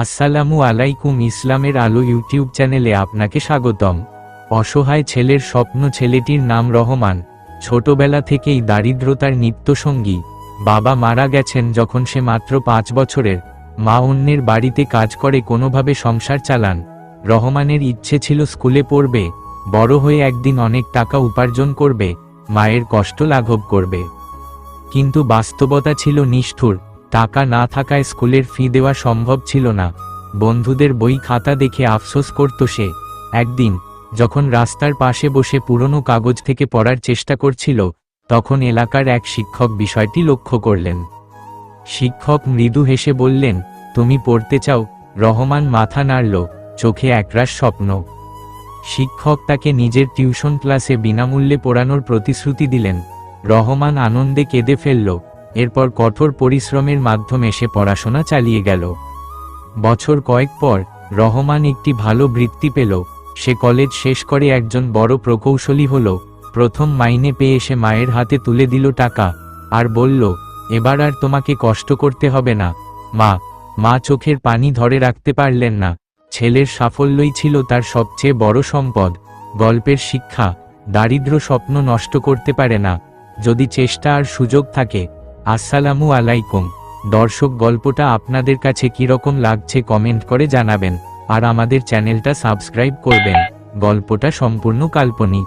আসসালামু আলাইকুম ইসলামের আলো ইউটিউব চ্যানেলে আপনাকে স্বাগতম। অসহায় ছেলের স্বপ্ন ছেলেটির নাম রহমান। ছোটবেলা থেকেই দারিদ্রতার নিত্যসঙ্গী। বাবা মারা গেছেন যখন সে মাত্র পাঁচ বছরের। মা অন্যের বাড়িতে কাজ করে কোনোভাবে সংসার চালান। রহমানের ইচ্ছে ছিল স্কুলে পড়বে। বড় হয়ে একদিন অনেক টাকা উপার্জন করবে। মায়ের কষ্ট লাঘব করবে। কিন্তু বাস্তবতা ছিল নিষ্ঠুর। টাকা না থাকায় স্কুলের ফি দেওয়া সম্ভব ছিল না। বন্ধুদের বই খাতা দেখে আফসোস করত সে। একদিন, যখন রাস্তার পাশে বসে পুরনো কাগজ থেকে পড়ার চেষ্টা করছিল, তখন এলাকার এক শিক্ষক বিষয়টি লক্ষ্য করলেন। শিক্ষক মৃদু হেসে বললেন, তুমি পড়তে চাও? রহমান মাথা নাড়ল, চোখে একরাশ স্বপ্ন। শিক্ষক তাকে নিজের টিউশন ক্লাসে বিনামূল্যে পড়ানোর প্রতিশ্রুতি দিলেন। রহমান আনন্দে কেঁদে ফেলল এরপর কঠোর পরিশ্রমের মাধ্যমে সে পড়াশোনা চালিয়ে গেল। বছর কয়েক পর রহমান একটি ভালো বৃত্তি পেল। সে কলেজ শেষ করে একজন বড় প্রকৌশলী হল। প্রথম মাইনে পেয়ে সে মায়ের হাতে তুলে দিল টাকা। আর বলল, এবার আর তোমাকে কষ্ট করতে হবে না। মা মা চোখের পানি ধরে রাখতে পারলেন না। ছেলের সাফল্যই ছিল তার সবচেয়ে বড় সম্পদ। গল্পের শিক্ষা দারিদ্র স্বপ্ন নষ্ট করতে পারে না। যদি চেষ্টা আর সুযোগ থাকে আসসালামু আলাইকুম। দর্শক, গল্পটা আপনাদের কাছে কীরকম লাগছে কমেন্ট করে জানাবেন, আর আমাদের চ্যানেলটা সাবস্ক্রাইব করবেন। গল্পটা সম্পূর্ণ কাল্পনিক।